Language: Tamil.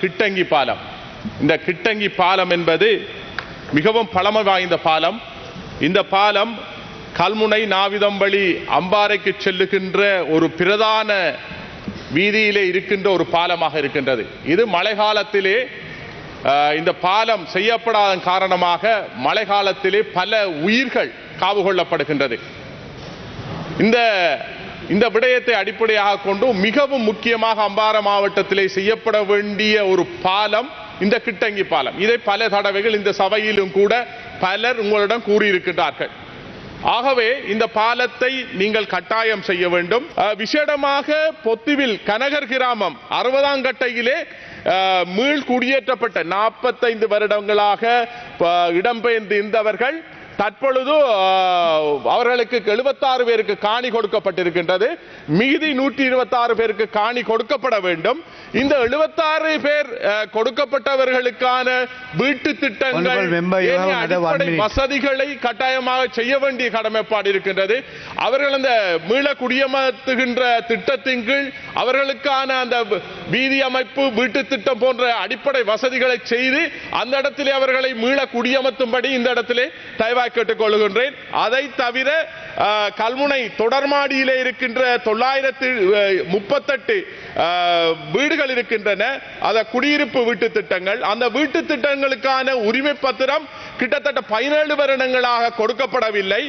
கிட்டங்கி பாலம். இந்த கிட்டங்கி பாலம் என்பது மிகவும் பழமை வாய்ந்த பாலம். இந்த பாலம் கல்முனை நாவிதம்பள்ளி அம்பாறைக்கு செல்லுகின்ற ஒரு பிரதான வீதியிலே இருக்கின்ற ஒரு பாலமாக இருக்கின்றது. இது மழை காலத்திலே இந்த பாலம் செய்யப்படாத காரணமாக மழை காலத்திலே பல உயிர்கள் காவு கொள்ளப்படுகின்றது. இந்த இந்த விடயத்தை அடிப்படையாக கொண்டு மிகவும் முக்கியமாக அம்பாறை மாவட்டத்திலே செய்யப்பட வேண்டிய ஒரு பாலம் இந்த கிட்டங்கி பாலம். இதை பல தடவைகள் இந்த சபையிலும் கூட பலர் உங்களிடம் கூறியிருக்கிறார்கள் ஆகவே இந்த பாலத்தை நீங்கள் கட்டாயம் செய்ய வேண்டும். விசேடமாக பொத்துவில் கனகர் கிராமம் அறுபதாம் கட்டையிலே மீள் குடியேற்றப்பட்ட நாற்பத்தைந்து வருடங்களாக இடம்பெயர்ந்து இருந்தவர்கள் தற்பொழுது அவர்களுக்கு எழுபத்தாறு பேருக்கு காணி கொடுக்கப்பட்டிருக்கின்றது. மீதி நூற்றி இருபத்தாறு பேருக்கு காணி கொடுக்கப்பட வேண்டும். இந்த எழுபத்தாறு பேர் கொடுக்கப்பட்டவர்களுக்கான வீட்டு திட்டங்கள். வசதிகளை கட்டாயமாக செய்ய வேண்டிய கடமைப்பாடு இருக்கின்றது. அவர்கள் அந்த மீள குடியமர்த்துகின்ற திட்டத்தின் கீழ் அவர்களுக்கான அந்த வீதி அமைப்பு வீட்டு திட்டம் போன்ற அடிப்படை வசதிகளை செய்து அந்த இடத்திலே அவர்களை மீள குடியமர்த்தும்படி இந்த இடத்திலே தயவாக கேட்டுக்கொள்கின்றேன். அதை தவிர கல்முனை தொடர்மாடியிலே இருக்கின்ற தொள்ளாயிரத்து முப்பத்தெட்டு வீடுகள் இருக்கின்றன. அத குடியிருப்பு வீட்டு திட்டங்கள். அந்த வீட்டு திட்டங்களுக்கான உரிமை பத்திரம் கிட்டத்தட்ட பதினேழு வருடங்களாக கொடுக்கப்படவில்லை.